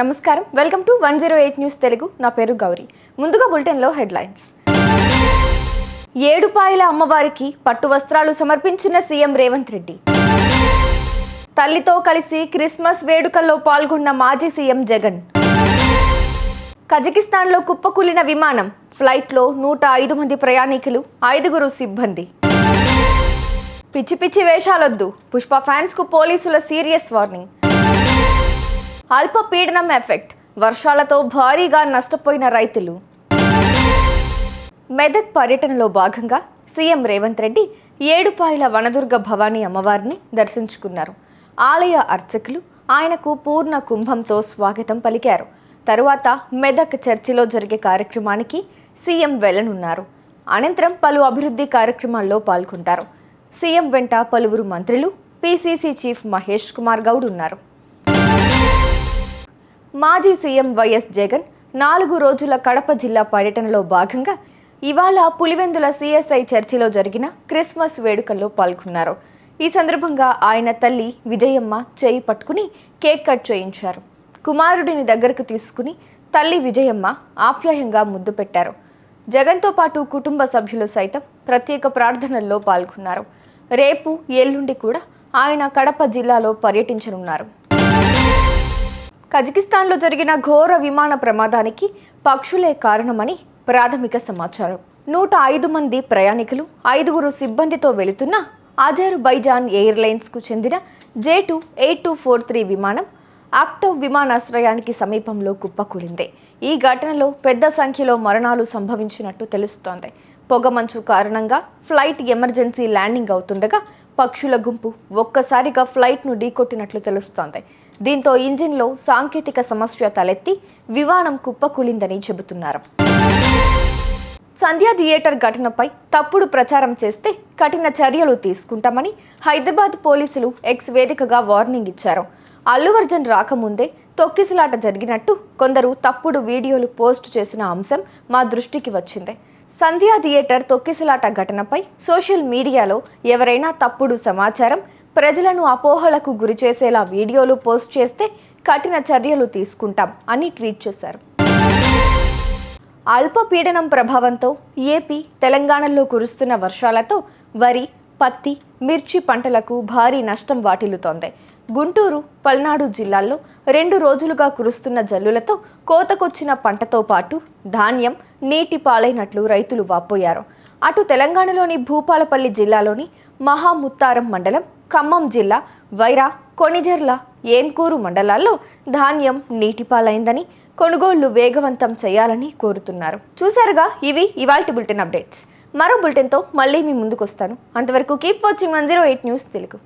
నమస్కారం. Welcome to one zero eight news Telugu. నా పేరు గౌరీ. ముందుగా బులెటిన్లో హెడ్లైన్స్. ఏడుపాయల అమ్మవారికి పట్టు వస్త్రాలు సమర్పించిన సీఎం రేవంత్ రెడ్డి. తల్లితో కలిసి క్రిస్మస్ వేడుకల్లో పాల్గొన్న మాజీ సీఎం జగన్. కజకిస్తాన్లో కుప్పకూలిన విమానం ఫ్లైట్లో నూట ఐదు మంది ప్రయాణికులు ఐదుగురు సిబ్బంది. పిచ్చి పిచ్చి వేషాలొద్దు. పుష్ప ఫ్యాన్స్కు పోలీసుల సీరియస్ వార్నింగ్. అల్పపీడనం ఎఫెక్ట్. వర్షాలతో భారీగా నష్టపోయిన రైతులు. మెదక్ పర్యటనలో భాగంగా సీఎం రేవంత్ రెడ్డి ఏడుపాయల వనదుర్గ భవానీ అమ్మవారిని దర్శించుకున్నారు. ఆలయ అర్చకులు ఆయనకు పూర్ణ కుంభంతో స్వాగతం పలికారు. తరువాత మెదక్ చర్చిలో జరిగే కార్యక్రమానికి సీఎం వెళ్ళనున్నారు. అనంతరం పలు అభివృద్ధి కార్యక్రమాల్లో పాల్గొంటారు. సీఎం వెంట పలువురు మంత్రులు పీసీసీ చీఫ్ మహేష్ కుమార్ గౌడ్ ఉన్నారు. మాజీ సీఎం వైఎస్ జగన్ నాలుగు రోజుల కడప జిల్లా పర్యటనలో భాగంగా ఇవాళ పులివెందుల సిఎస్ఐ చర్చిలో జరిగిన క్రిస్మస్ వేడుకల్లో పాల్గొన్నారు. ఈ సందర్భంగా ఆయన తల్లి విజయమ్మ చేయి పట్టుకుని కేక్ కట్ చేయించారు. కుమారుడిని దగ్గరకు తీసుకుని తల్లి విజయమ్మ ఆప్యాయంగా ముద్దు పెట్టారు. జగన్తో పాటు కుటుంబ సభ్యులు సైతం ప్రత్యేక ప్రార్థనల్లో పాల్గొన్నారు. రేపు ఎల్లుండి కూడా ఆయన కడప జిల్లాలో పర్యటించనున్నారు. కజకిస్తాన్లో జరిగిన ఘోర విమాన ప్రమాదానికి పక్షులే కారణమని ప్రాథమిక సమాచారం. నూట ఐదు మంది ప్రయాణికులు ఐదుగురు సిబ్బందితో వెళుతున్న అజర్బైజాన్ ఎయిర్లైన్స్కు చెందిన J two eight two four three విమానం ఆక్టో విమానాశ్రయానికి సమీపంలో కుప్పకూలింది. ఈ ఘటనలో పెద్ద సంఖ్యలో మరణాలు సంభవించినట్టు తెలుస్తోంది. పొగమంచు కారణంగా ఫ్లైట్ ఎమర్జెన్సీ ల్యాండింగ్ అవుతుండగా పక్షుల గుంపు ఒక్కసారిగా ఫ్లైట్ను ఢీకొట్టినట్లు తెలుస్తోంది. దీంతో ఇంజిన్లో సాంకేతిక సమస్య తలెత్తి విమానం కుప్పకూలిందని చెబుతున్నారు. సంధ్యా థియేటర్ ఘటనపై తప్పుడు ప్రచారం చేస్తే కఠిన చర్యలు తీసుకుంటామని హైదరాబాద్ పోలీసులు ఎక్స్ వేదికగా వార్నింగ్ ఇచ్చారు. అల్లు అర్జున్ రాకముందే తొక్కిసలాట జరిగినట్టు కొందరు తప్పుడు వీడియోలు పోస్ట్ చేసిన అంశం మా దృష్టికి వచ్చింది. సంధ్యా థియేటర్ తొక్కిసలాట ఘటనపై సోషల్ మీడియాలో ఎవరైనా తప్పుడు సమాచారం ప్రజలను అపోహలకు గురి చేసేలా వీడియోలు పోస్ట్ చేస్తే కఠిన చర్యలు తీసుకుంటాం అని ట్వీట్ చేశారు. అల్పపీడనం ప్రభావంతో ఏపీ తెలంగాణలో కురుస్తున్న వర్షాలతో వరి పత్తి మిర్చి పంటలకు భారీ నష్టం వాటిల్లుతోంది. గుంటూరు పల్నాడు జిల్లాల్లో రెండు రోజులుగా కురుస్తున్న జల్లులతో కోతకొచ్చిన పంటతో పాటు ధాన్యం నీటి పాలైనట్లు రైతులు వాపోయారు. అటు తెలంగాణలోని భూపాలపల్లి జిల్లాలోని మహాముత్తారం మండలం ఖమ్మం జిల్లా వైరా కొణిజర్ల ఏన్కూరు మండలాల్లో ధాన్యం నీటిపాలైందని కొనుగోళ్ళు వేగవంతం చేయాలని కోరుతున్నారు. చూసారుగా ఇవి ఇవాల్టి బులెటిన్ అప్డేట్స్. మరో బులెటిన్తో మళ్ళీ మీ ముందుకు వస్తాను అంతవరకు keep watching one zero eight news Telugu.